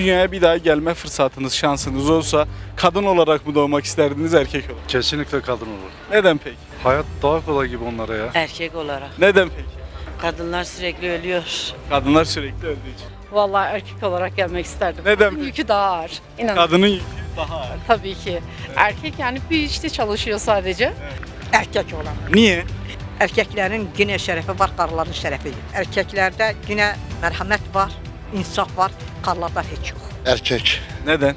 Dünyaya bir daha gelme fırsatınız, şansınız olsa kadın olarak mı doğmak isterdiniz, erkek olarak? Kesinlikle kadın olur. Neden peki? Hayat daha kolay gibi onlara ya. Erkek olarak. Neden peki? Kadınlar sürekli ölüyor. Kadınlar sürekli öldüğü için. Vallahi erkek olarak gelmek isterdim. Neden? Kadın Yükü daha ağır. İnanın. Kadının yükü daha ağır. Tabii ki. Erkek yani bir işte çalışıyor sadece. erkek olan. Niye? Erkeklerin yine şerefi var, karıların şerefi. Erkeklerde yine merhamet var, insaf var, karılarda hiç yok. Erkek. Neden?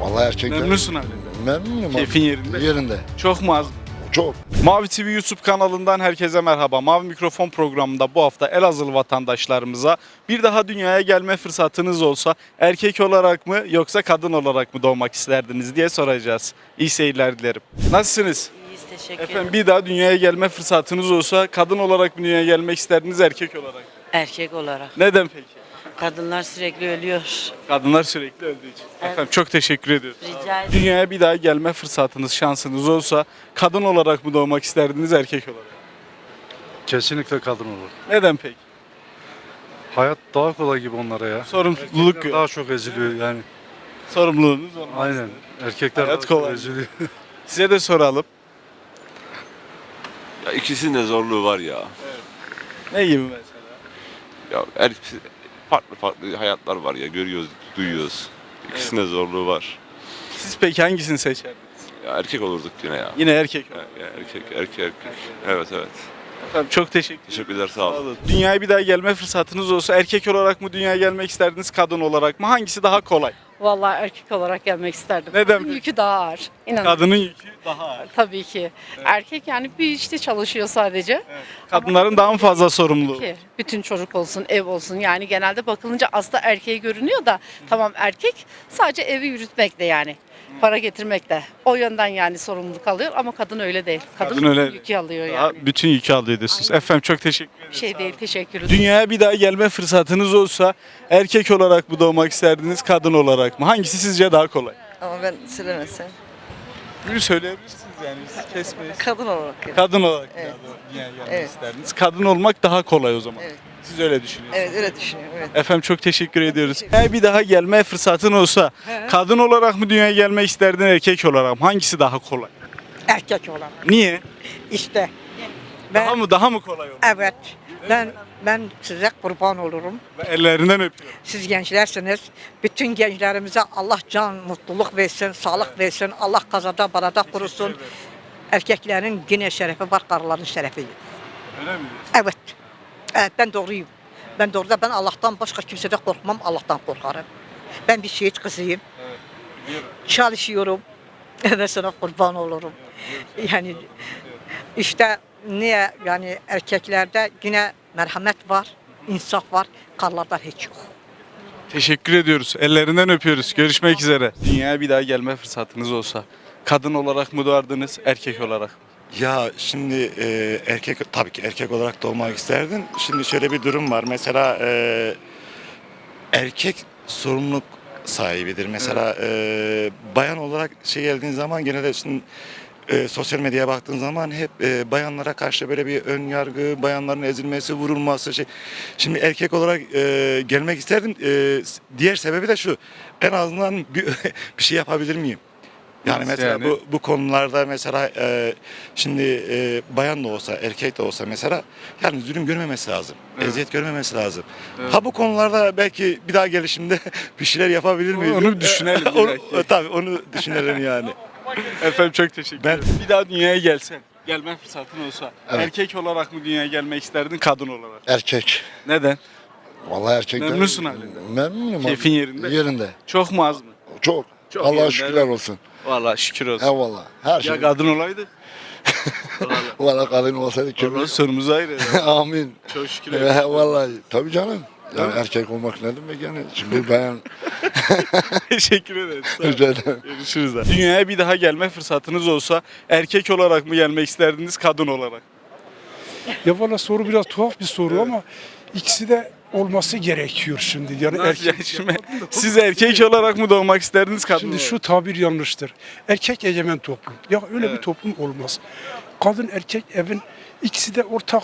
Vallahi erkekler. Memnunsun abi. Memnunum abi. Keyfin yerinde. Yerinde. Çok mu az? Çok. Mavi TV YouTube kanalından herkese merhaba. Mavi Mikrofon programında bu hafta Elazığlı vatandaşlarımıza bir daha dünyaya gelme fırsatınız olsa erkek olarak mı yoksa kadın olarak mı doğmak isterdiniz diye soracağız. İyi seyirler dilerim. Nasılsınız? İyiyiz teşekkür Efendim ederim. bir daha dünyaya gelme fırsatınız olsa kadın olarak mı dünyaya gelmek isterdiniz erkek olarak? mı? Erkek olarak. Neden peki? Kadınlar sürekli ölüyor. Kadınlar sürekli öldüğü için. Evet. Efendim çok teşekkür ediyoruz. Rica ederim. Dünyaya bir daha gelme fırsatınız, şansınız olsa kadın olarak mı doğmak isterdiniz erkek olarak? mı? Kesinlikle kadın olur. Neden peki? Hayat daha kolay gibi onlara ya. Sorumluluk Erkekler yok. daha çok eziliyor yani. Sorumluluğunuz olmaz. Aynen. Erkekler Hayat daha çok kolay. eziliyor. Size de soralım. Ya ikisinin de zorluğu var ya. Ne gibi mesela? Ya her farklı farklı hayatlar var ya görüyoruz, duyuyoruz. İkisinin de zorluğu var. Siz peki hangisini seçerdiniz? Ya erkek olurduk yine ya. Yine erkek. Ya, ya erkek, erkek, erkek. Evet, evet. Efendim çok teşekkür Teşekkürler, sağ Sağ olun. olun. Dünyaya bir daha gelme fırsatınız olsa erkek olarak mı dünyaya gelmek isterdiniz, kadın olarak mı? Hangisi daha kolay? Vallahi erkek olarak gelmek isterdim. Neden Kadın peki? Yükü daha ağır. İnanın. Kadının yükü daha ağır. Tabii ki. Erkek yani bir işte çalışıyor sadece. Kadınların daha mı fazla sorumluluğu? Ki bütün çocuk olsun, ev olsun. Yani genelde bakılınca aslında erkeği görünüyor da tamam erkek sadece evi yürütmekle yani. Para getirmekle. O yönden yani sorumluluk alıyor ama kadın öyle değil. Kadın, Kadın öyle- bütün yükü alıyor Daha yani. bütün yükü alıyor diyorsunuz. Efendim çok teşekkür ederim. Bir şey değil. Teşekkür ederim. Dünyaya bir daha gelme fırsatınız olsa erkek olarak mı doğmak isterdiniz, kadın olarak mı? Hangisi sizce daha kolay? Ama ben söylemesem. Bunu söyleyebilirsiniz yani bizi kesmeyiz. Kadın olarak yani. Kadın olarak Evet. dünyaya gelmek Evet. isterdiniz. Kadın olmak daha kolay o zaman. Evet. Siz öyle düşünüyorsunuz. Evet öyle düşünüyorum. Evet. Efendim çok teşekkür ediyoruz. Eğer bir daha gelme fırsatın olsa kadın olarak mı dünyaya gelmek isterdin erkek olarak mı? Hangisi daha kolay? Erkek olan. Niye? İşte ben, Daha mı daha mı kolay olur? evet, ben ben size kurban olurum. Ben ellerinden öpüyorum. Siz gençlersiniz. Bütün gençlerimize Allah can, mutluluk versin, sağlık versin. Allah kazada barada korusun. Erkeklerin yine şerefi var, karıların şerefi yok. Öyle mi? Evet. Evet ben doğruyum. Ben doğruda ben Allah'tan başka kimseden korkmam. Allah'tan korkarım. Ben bir şehit kızıyım. Çalışıyorum. Ben sana kurban olurum. Yani işte niye yani erkeklerde yine merhamet var, insaf var, karlarda hiç yok. Teşekkür ediyoruz. Ellerinden öpüyoruz. Görüşmek üzere. Dünyaya bir daha gelme fırsatınız olsa kadın olarak mı doğardınız, erkek olarak mı? Ya şimdi e, erkek tabii ki erkek olarak doğmak isterdim. Şimdi şöyle bir durum var. Mesela e, erkek sorumluluk sahibidir. Mesela e, bayan olarak şey geldiğin zaman gene de şimdi e, sosyal medyaya baktığın zaman hep e, bayanlara karşı böyle bir ön yargı, bayanların ezilmesi, vurulması şey. Şimdi erkek olarak e, gelmek isterdim. E, diğer sebebi de şu. En azından bir, bir şey yapabilir miyim? Yani mesela yani? bu bu konularda mesela e, şimdi e, bayan da olsa erkek de olsa mesela yani zulüm görmemesi lazım. Eziyet görmemesi lazım. Ha bu konularda belki bir daha gelişimde bir şeyler yapabilir miyiz? Onu düşünelim onu, belki. tabii onu düşünelim yani. Efendim çok teşekkür Ben- ederim. Bir daha dünyaya gelsen, gelme fırsatın olsa erkek olarak mı dünyaya gelmek isterdin, kadın olarak? Erkek. Neden? Vallahi erkekler. Memnunsun halinden. Memnunum Keyfin yerinde. Yerinde. Çok mu az mı? Çok. Çok Allah'a yerinde, şükürler evet. olsun. Vallahi şükür olsun. Eyvallah. Her şey. Ya kadın olaydı. Vallahi kadın olsaydı Vallahi kim? sorumuz ayrı. Amin. Çok şükür. Ee, vallahi. Tabii canım. Yani erkek olmak ne demek yani? Şimdi bayan Teşekkür olun. rica ederim. Görüşürüz. abi. Dünyaya bir daha gelme fırsatınız olsa erkek olarak mı gelmek isterdiniz, kadın olarak? Ya valla soru biraz tuhaf bir soru ama ikisi de olması gerekiyor şimdi. Yani erkek, yani şimdi siz erkek olarak mı doğmak isterdiniz, kadın şimdi olarak? şu tabir yanlıştır. Erkek egemen toplum. Ya öyle bir Evet. toplum olmaz. Kadın erkek evin ikisi de ortak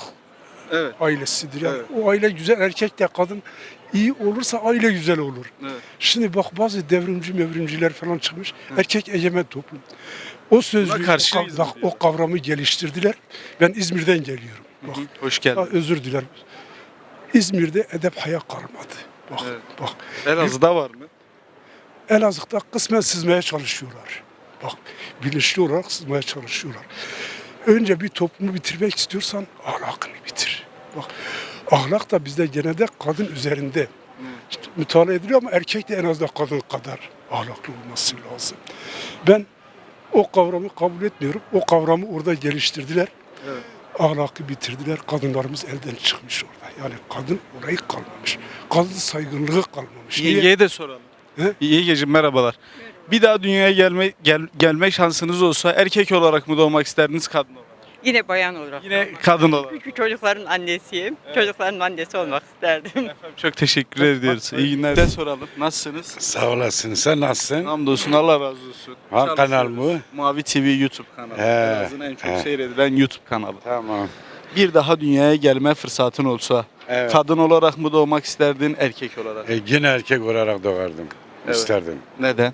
Evet. ailesidir. Yani Evet. O aile güzel, erkek de kadın iyi olursa aile güzel olur. Evet. Şimdi bak bazı devrimci mevrimciler falan çıkmış. Erkek egemen toplum. O sözlüğü, o, bak, o kavramı geliştirdiler. Ben İzmir'den geliyorum. Bak, Hoş geldin. özür dilerim. İzmir'de edep haya kalmadı. Bak, Evet. bak. Elazığ'da var mı? Elazığ'da kısmen sızmaya çalışıyorlar. Bak bilinçli olarak sızmaya çalışıyorlar. Önce bir toplumu bitirmek istiyorsan ahlakını bitir. Bak ahlak da bizde genelde kadın üzerinde. İşte mütalaa ediliyor ama erkek de en az da kadın kadar ahlaklı olması lazım. Ben o kavramı kabul etmiyorum. O kavramı orada geliştirdiler. Evet. Ahlakı bitirdiler. Kadınlarımız elden çıkmış orada. Yani kadın olayı kalmamış. Kadın saygınlığı kalmamış. Niye? Yege'ye de soralım. He? Yegeciğim merhabalar. Bir daha dünyaya gelme gel, gelme şansınız olsa erkek olarak mı doğmak isterdiniz kadın olarak? Yine bayan olarak. Yine kadın olarak. Çünkü çocukların annesiyim. Çocukların annesi olmak isterdim. Efendim çok teşekkür ediyoruz. İyi günler. De soralım. Nasılsınız? Sağ olasın. Sen nasılsın? Hamdolsun Allah razı olsun. Ha, kanal mı? Mavi TV YouTube kanalı. He, en çok he. seyredilen YouTube kanalı. Tamam. Bir daha dünyaya gelme fırsatın olsa Evet. kadın olarak mı doğmak isterdin erkek olarak? E, yine erkek olarak doğardım. Evet. İsterdim. Neden?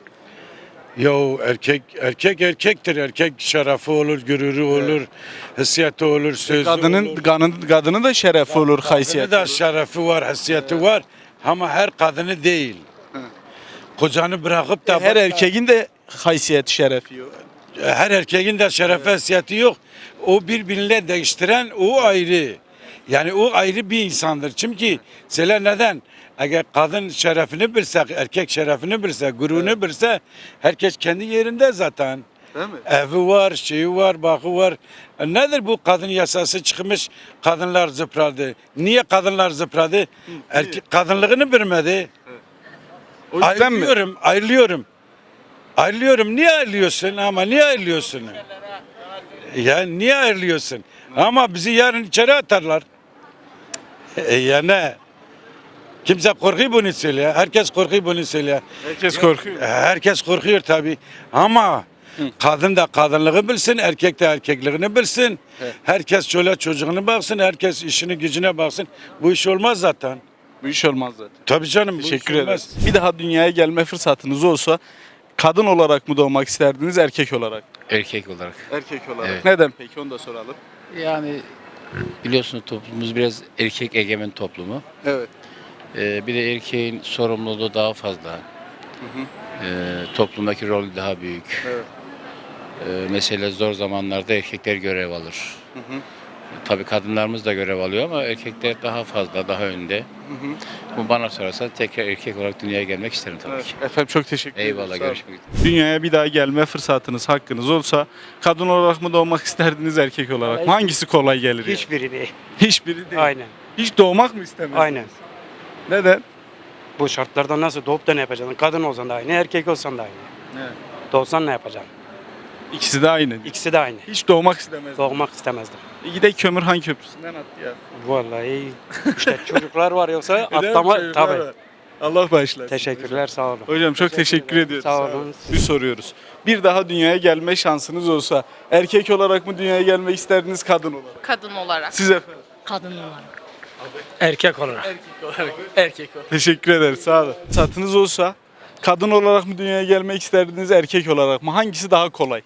Yo erkek erkek erkektir. Erkek şerefı olur, gururu olur, hissiyatı olur, sözü Kadının olur. kadının kadının da şerefi olur, haysiyeti da olur. şerefi var, hissiyatı var. Ama her kadını değil. Kocanı bırakıp da Her erkeğin de haysiyeti şerefi yok. her erkeğin de şerefe hissiyatı yok. O birbirine değiştiren o ayrı. Yani o ayrı bir insandır. Çünkü söyle neden? Eğer kadın şerefini bilse, erkek şerefini bilse, gururunu bilse herkes kendi yerinde zaten. Değil mi? Evi var, şeyi var, bakı var. E Nedir bu kadın yasası çıkmış, kadınlar zıpladı. Niye kadınlar zıpladı? Erkek kadınlığını bilmedi. O yüzden mi? Ayrılıyorum, ayrılıyorum. Ayrılıyorum. Niye ayrılıyorsun ama niye ayrılıyorsun? Ya niye ayrılıyorsun? Ama bizi yarın içeri atarlar. E ya ne? Kimse korkuyor bunu söylüyor. Herkes korkuyor bunu söylüyor. Herkes korkuyor. E, Herkes korkuyor tabii. Ama kadın da kadınlığı bilsin, erkek de erkekliğini bilsin. Herkes şöyle çocuğunu baksın, herkes işini gücüne baksın. Bu iş olmaz zaten. Bu iş olmaz zaten. Tabii canım Teşekkür ederiz. Bir daha dünyaya gelme fırsatınız olsa kadın olarak mı doğmak isterdiniz, erkek olarak? Erkek olarak. Erkek olarak. Evet. Neden peki? Onu da soralım. Yani biliyorsunuz toplumumuz biraz erkek egemen toplumu. Evet. Ee, bir de erkeğin sorumluluğu daha fazla. Ee, toplumdaki rolü daha büyük. Evet. Ee, mesela zor zamanlarda erkekler görev alır. Tabii kadınlarımız da görev alıyor ama erkekler daha fazla, daha önde. Bu bana sorarsa tekrar erkek olarak dünyaya gelmek isterim tabii ki. Efendim çok teşekkür ederim. Eyvallah, Sağ olun. görüşmek üzere. Dünyaya bir daha gelme fırsatınız, hakkınız olsa kadın olarak mı doğmak isterdiniz, erkek olarak mı? Hangisi kolay gelir? yani? Hiçbiri değil. Hiçbiri değil. Aynen. Hiç doğmak mı istemediniz? Aynen. Neden? Bu şartlarda nasıl doğup da ne yapacaksın? Kadın olsan da aynı, erkek olsan da aynı. Evet. Doğsan ne yapacaksın? İkisi de aynı. İkisi de aynı. Hiç doğmak istemezdim. Doğmak istemezdim. Gidek Kömürhan Köprüsü'nden attı ya. Vallahi işte çocuklar var yoksa Neden atlama çocuklar tabii. var? Allah bağışlasın. Teşekkürler sağ olun. Hocam çok teşekkür ediyoruz. Sağ olun. Bir soruyoruz. Bir daha dünyaya gelme şansınız olsa erkek olarak mı dünyaya gelmek isterdiniz kadın olarak? Kadın olarak. Siz efendim. Kadın olarak. Erkek olarak. Erkek olarak. Teşekkür ederim. Sağ olun. Satınız olsa kadın olarak mı dünyaya gelmek isterdiniz erkek olarak mı? Hangisi daha kolay?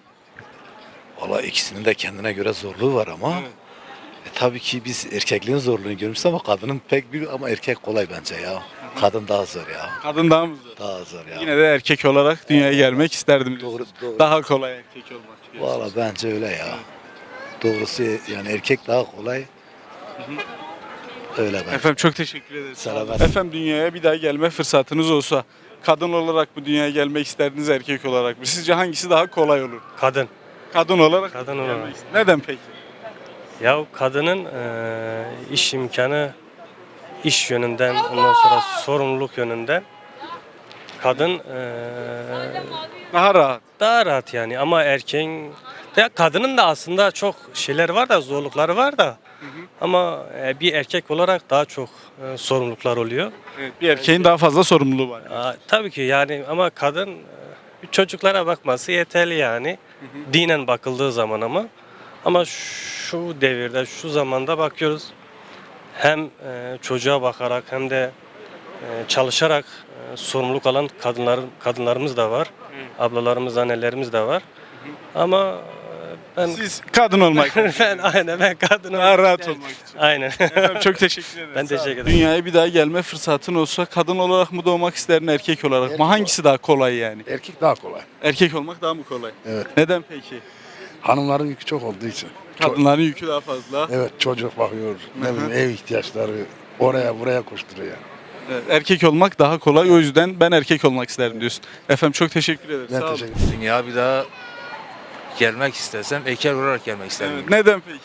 Valla ikisinin de kendine göre zorluğu var ama e, tabii ki biz erkekliğin zorluğunu görmüşüz ama kadının pek bir ama erkek kolay bence ya. Kadın daha zor ya. Kadın daha mı zor? Daha zor ya. Yine de erkek olarak dünyaya gelmek isterdim. Doğru, diyorsunuz. doğru. Daha kolay erkek olmak. diyorsunuz. Valla bence öyle ya. Doğrusu yani erkek daha kolay. Öyle ben. Efendim çok teşekkür ederiz. Selamet. Efendim dünyaya bir daha gelme fırsatınız olsa kadın olarak mı dünyaya gelmek isterdiniz erkek olarak mı? Sizce hangisi daha kolay olur? Kadın. Kadın olarak. Kadın gelmek olarak. ist- Neden peki? Ya kadının iş imkanı iş yönünden ondan sonra sorumluluk yönünden kadın Daha rahat. daha rahat yani ama erkeğin ya kadının da aslında çok şeyler var da zorlukları var da ama e, bir erkek olarak daha çok e, sorumluluklar oluyor. Evet, bir erkeğin daha fazla sorumluluğu var. Aa, tabii ki yani ama kadın e, çocuklara bakması yeterli yani dinen bakıldığı zaman ama ama şu devirde şu zamanda bakıyoruz hem e, çocuğa bakarak hem de e, çalışarak e, sorumluluk alan kadınlar kadınlarımız da var. Ablalarımız, annelerimiz de var. Ama ben Siz kadın olmak ben aynen ben kadın daha olmak rahat olmak için. Aynen. Efendim çok teşekkür ederim. Ben Sağ olun. teşekkür ederim. Dünyaya bir daha gelme fırsatın olsa kadın olarak mı doğmak isterdin erkek olarak mı? Hangisi daha kolay yani? Erkek daha kolay. Erkek olmak daha mı kolay? Evet. Neden peki? Hanımların yükü çok olduğu için. Kadınların yükü daha fazla. Evet çocuk bakıyor. Ne bileyim ev ihtiyaçları oraya buraya koşturuyor. Evet, erkek olmak daha kolay. O yüzden ben erkek olmak isterdim diyorsun. Efendim çok teşekkür ederim. Ben Sağ olun. teşekkür Dünya bir daha gelmek istesem erkek olarak gelmek isterim. Evet, neden peki?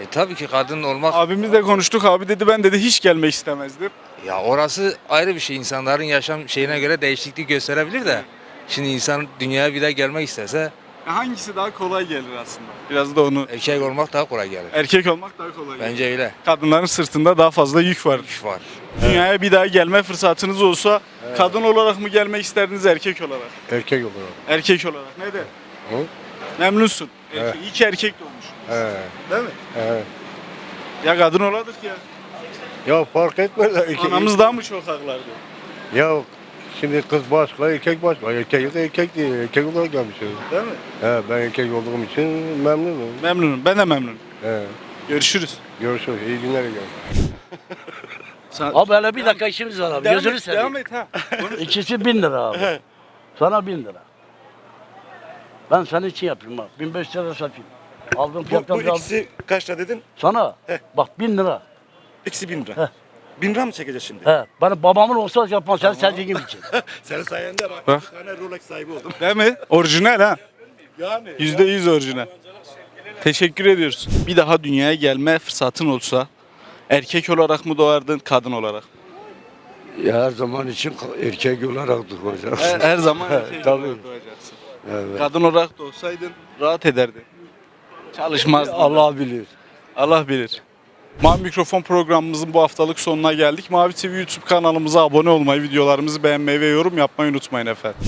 E, tabii ki kadın olmak Abimizle konuştuk. Abi dedi ben dedi hiç gelmek istemezdim. ya orası ayrı bir şey. İnsanların yaşam şeyine göre değişiklik gösterebilir de. Şimdi insan dünyaya bir daha gelmek istese E, Hangisi daha kolay gelir aslında? Biraz da onu erkek olmak daha kolay gelir. erkek olmak daha kolay gelir. Bence öyle. Kadınların sırtında daha fazla yük var. Güç var. Dünyaya bir daha gelme fırsatınız olsa kadın olarak mı gelmek isterdiniz erkek olarak? Erkek olarak. Erkek olarak. Neden? Hı? Memnunsun. Erkek, Evet. İyi ki erkek doğmuş. He. Değil mi? He. Ya kadın oladık ya. Ya fark etmez. Erkek, Anamız daha mı çok haklardı? Ya şimdi kız başka, erkek başka. Erkek de erkek değil. Erkek olarak gelmişiz. Değil mi? He, ben erkek olduğum için memnunum. Memnunum. Ben de memnunum. He. Görüşürüz. Görüşürüz. İyi günler. Sen... Abi hele bir dakika işimiz var abi. Devam Gözünü et, seveyim. devam et ha. İkisi bin lira abi. Sana bin lira. Ben senin için yapayım bak. 1500 lira satayım. Aldığım Bu, fiyattan bu bir ikisi kaçta dedin? Sana Heh. bak bin lira. İkisi bin lira. Heh. Bin lira mı çekeceğiz şimdi? He, benim babamın olsa yapmam sen sevdiğin için. Senin sayende bak. Bak. Bir tane Rolex sahibi oldum. Değil mi? Orijinal ha. Yani. Yüzde yüz orijinal. Teşekkür ediyoruz. Bir daha dünyaya gelme fırsatın olsa erkek olarak mı doğardın, kadın olarak? Ya her zaman için erkek olarak duracağız. Her, her zaman erkek Tabii. olarak doğacaksın. Evet. Kadın olarak doğsaydın rahat ederdin. Çalışmazdın. Allah bilir. Allah bilir. Mavi Mikrofon programımızın bu haftalık sonuna geldik. Mavi TV YouTube kanalımıza abone olmayı, videolarımızı beğenmeyi ve yorum yapmayı unutmayın efendim.